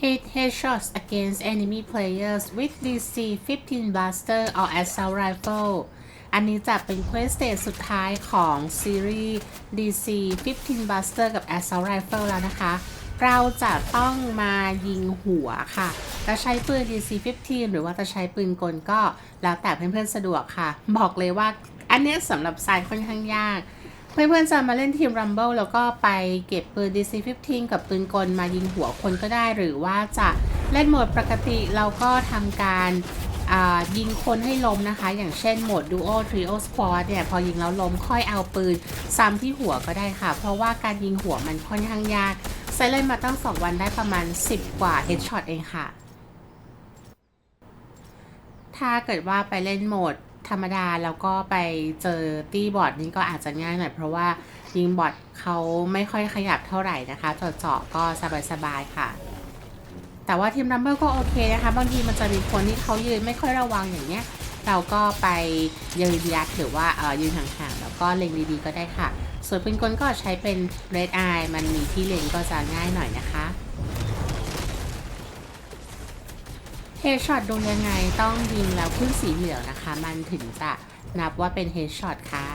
hit headshots against enemy players with DC 15 blaster or assault rifle อันนี้จะเป็น quest stage สุดท้ายของซีรีส์ DC 15 blaster กับ assault rifle แล้วนะคะ เราจะต้องมายิงหัวค่ะ จะใช้ปืน DC 15หรือว่าจะใช้ปืนกลก็แล้วแต่เพื่อนๆสะดวกค่ะ บอกเลยว่าอันเนี้ยสำหรับสายค่อนข้างยาก เพื่อนๆจะมาเล่นทีม Rumble แล้วก็ไปเก็บปืน DC-15 กับปืนกลมายิงหัวคนก็ได้หรือว่าจะเล่นโหมดปกติเราก็ทำการยิงคนให้ล้มนะคะ อย่างเช่นโหมด Duo Trio Squad เนี่ยพอยิงแล้วล้มค่อยเอาปืน ซ้ำที่หัวก็ได้ค่ะ เพราะว่าการยิงหัวมันค่อนข้างยากไซเล่นมาตั้ง 2 วันได้ประมาณ 10 กว่า Headshot เองค่ะ ถ้าเกิดว่าไปเล่นโหมด ธรรมดาแล้วก็ไปเจอตี้บอทนี่ก็อาจจะง่ายหน่อยเพราะว่ายิงบอทเขาไม่ค่อยขยับเท่าไหร่นะคะเจาะก็สบายๆค่ะ แต่ว่าทีมรัมเบิลก็โอเคนะคะ บางทีมันจะมีคนที่เขายืนไม่ค่อยระวังอย่างเงี้ย เราก็ไปยืนยัดหรือว่าเออยืนห่างๆ แล้วก็เล็งดีๆก็ได้ค่ะ ส่วนปืนกลก็ใช้เป็น red eye มันมีที่เล็งก็จะง่ายหน่อยนะคะ เฮดช็อตดูยังไงต้องยิงแล้วขึ้นสีเหลืองนะคะ มันถึงจะนับว่าเป็นเฮดช็อตค่ะ